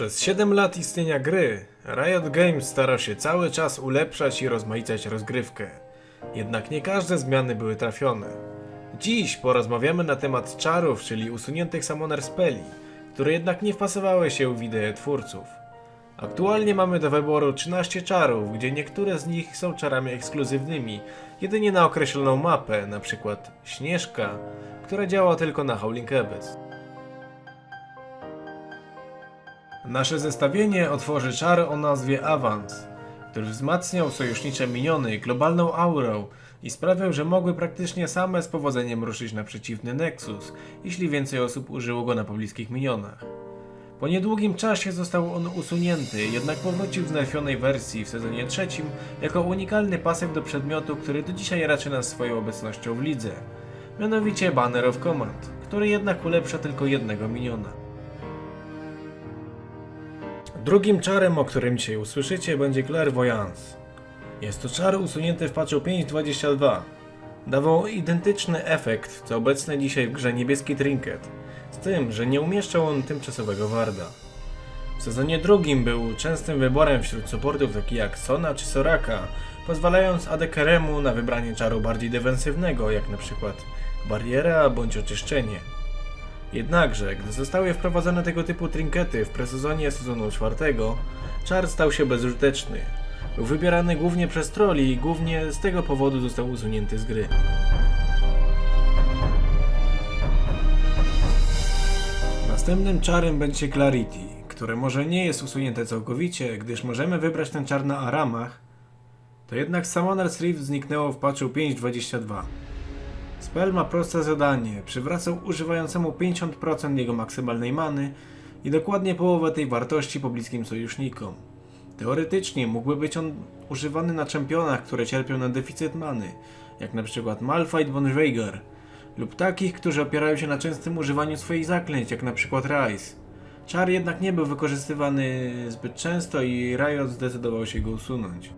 Przez 7 lat istnienia gry, Riot Games starał się cały czas ulepszać i rozmaicać rozgrywkę. Jednak nie każde zmiany były trafione. Dziś porozmawiamy na temat czarów, czyli usuniętych summoner speli, które jednak nie wpasowały się w ideę twórców. Aktualnie mamy do wyboru 13 czarów, gdzie niektóre z nich są czarami ekskluzywnymi, jedynie na określoną mapę, np. Śnieżka, która działa tylko na Howling Abyss. Nasze zestawienie otworzy czar o nazwie Awans, który wzmacniał sojusznicze miniony globalną aurą i sprawiał, że mogły praktycznie same z powodzeniem ruszyć na przeciwny Nexus, jeśli więcej osób użyło go na pobliskich minionach. Po niedługim czasie został on usunięty, jednak powrócił w znerfionej wersji w sezonie trzecim jako unikalny pasek do przedmiotu, który do dzisiaj raczy nas swoją obecnością w lidze. Mianowicie Banner of Command, który jednak ulepsza tylko jednego miniona. Drugim czarem, o którym dzisiaj usłyszycie, będzie Clairvoyance. Jest to czar usunięty w patchu 5.22. Dawał identyczny efekt, co obecny dzisiaj w grze niebieski trinket, z tym, że nie umieszczał on tymczasowego warda. W sezonie drugim był częstym wyborem wśród supportów takich jak Sona czy Soraka, pozwalając Adekeremu na wybranie czaru bardziej defensywnego, jak na przykład bariera bądź oczyszczenie. Jednakże, gdy zostały wprowadzone tego typu trinkety w presezonie sezonu czwartego, czar stał się bezużyteczny. Był wybierany głównie przez troli i głównie z tego powodu został usunięty z gry. Następnym czarem będzie Clarity, które może nie jest usunięte całkowicie, gdyż możemy wybrać ten czar na aramach, to jednak Summoner's Rift zniknęło w patchu 5.22. Spell ma proste zadanie, przywracał używającemu 50% jego maksymalnej many i dokładnie połowę tej wartości pobliskim sojusznikom. Teoretycznie mógłby być on używany na czempionach, które cierpią na deficyt many, jak przykład Malphite von Rhaegar, lub takich, którzy opierają się na częstym używaniu swoich zaklęć, jak przykład Rise. Czar jednak nie był wykorzystywany zbyt często i Riot zdecydował się go usunąć.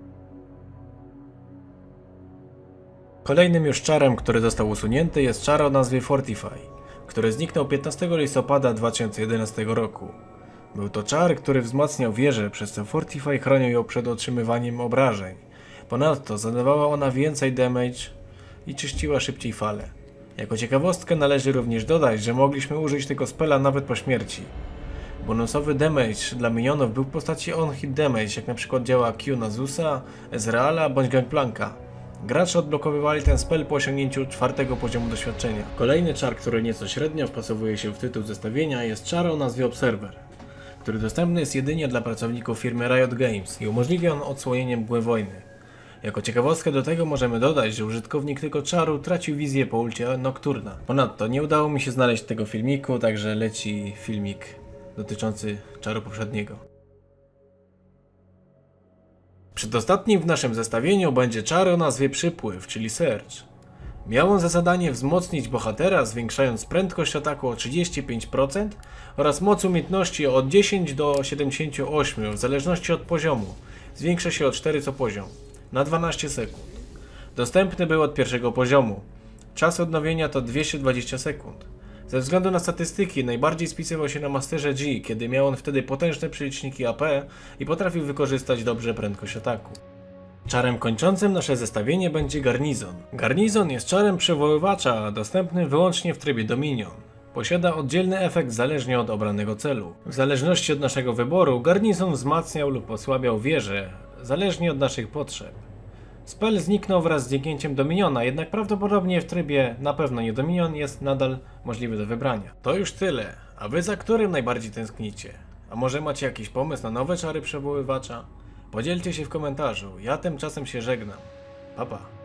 Kolejnym już czarem, który został usunięty jest czar o nazwie Fortify, który zniknął 15 listopada 2011 roku. Był to czar, który wzmacniał wieżę, przez co Fortify chronił ją przed otrzymywaniem obrażeń. Ponadto zadawała ona więcej damage i czyściła szybciej fale. Jako ciekawostkę należy również dodać, że mogliśmy użyć tego spela nawet po śmierci. Bonusowy damage dla minionów był w postaci on-hit damage, jak na przykład działa Q na Zeus'a, Ezreala bądź Gangplanka. Gracze odblokowywali ten spell po osiągnięciu czwartego poziomu doświadczenia. Kolejny czar, który nieco średnio wpasowuje się w tytuł zestawienia jest czar o nazwie Observer, który dostępny jest jedynie dla pracowników firmy Riot Games i umożliwia on odsłonienie mgły wojny. Jako ciekawostkę do tego możemy dodać, że użytkownik tego czaru tracił wizję po ulcie Nocturna. Ponadto nie udało mi się znaleźć tego filmiku, także leci filmik dotyczący czaru poprzedniego. Przedostatnim w naszym zestawieniu będzie czar o nazwie Przypływ, czyli Surge. Miał on za zadanie wzmocnić bohatera, zwiększając prędkość ataku o 35% oraz moc umiejętności od 10 do 78 w zależności od poziomu. Zwiększa się o 4 co poziom, na 12 sekund. Dostępny był od pierwszego poziomu. Czas odnowienia to 220 sekund. Ze względu na statystyki najbardziej spisywał się na Masterze G, kiedy miał on wtedy potężne przeliczniki AP i potrafił wykorzystać dobrze prędkość ataku. Czarem kończącym nasze zestawienie będzie Garnizon. Garnizon jest czarem przywoływacza, dostępnym wyłącznie w trybie Dominion. Posiada oddzielny efekt zależnie od obranego celu. W zależności od naszego wyboru, garnizon wzmacniał lub osłabiał wieżę, zależnie od naszych potrzeb. Spell zniknął wraz z zniknięciem Dominiona, jednak prawdopodobnie w trybie na pewno nie Dominion jest nadal możliwy do wybrania. To już tyle, a wy za którym najbardziej tęsknicie? A może macie jakiś pomysł na nowe czary przywoływacza? Podzielcie się w komentarzu, ja tymczasem się żegnam. Pa pa.